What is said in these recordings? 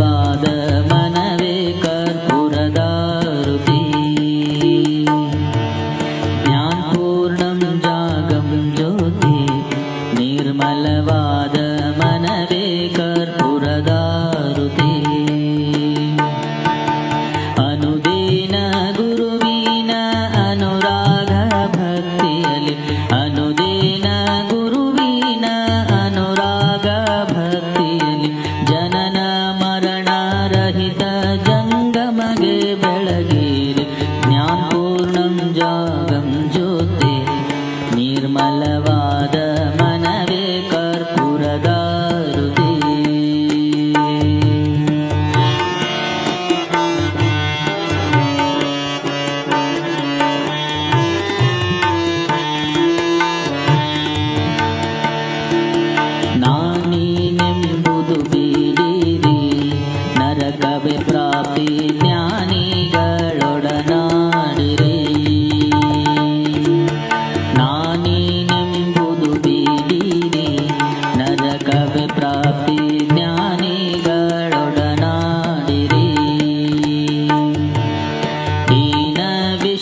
വാദ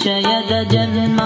ವಿಷಯದ ಜನ್ಮ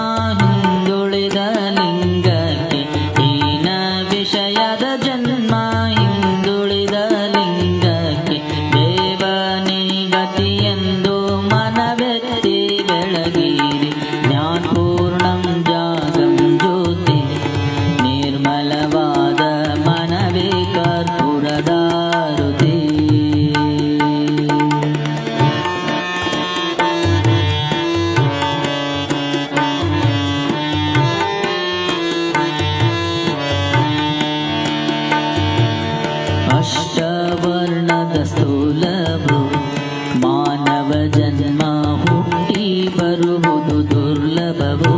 ಸ್ಥೂಲವು ಮಾನವ ಜನ್ಮ ಹುಟ್ಟಿ ಬರುವುದು ದುರ್ಲಭವು.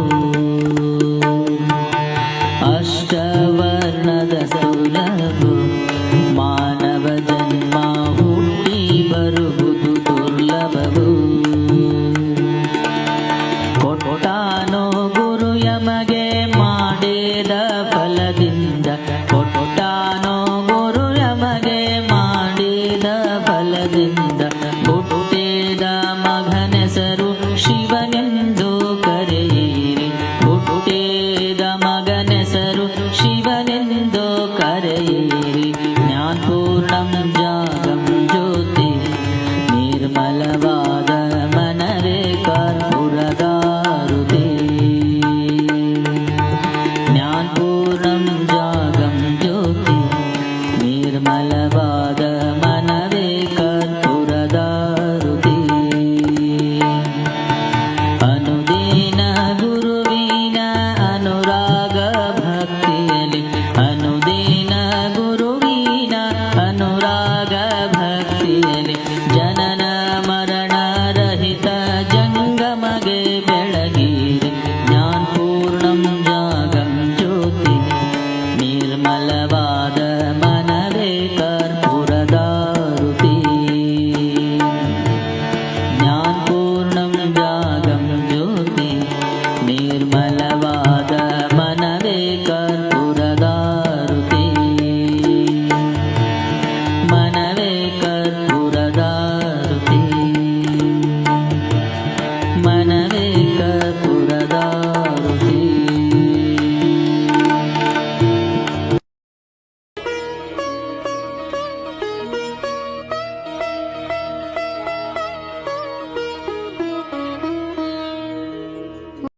ಅಷ್ಟವರ್ಣದ ಸ್ಥೂಲವು ಮಾನವ ಜನ್ಮ ಹುಟ್ಟಿ ಬರುವುದು ದುರ್ಲಭವು. ಕೊಟ್ಟಾನೋ ಗುರು ಯಮಗೆ ಮಾಡೇದ quero te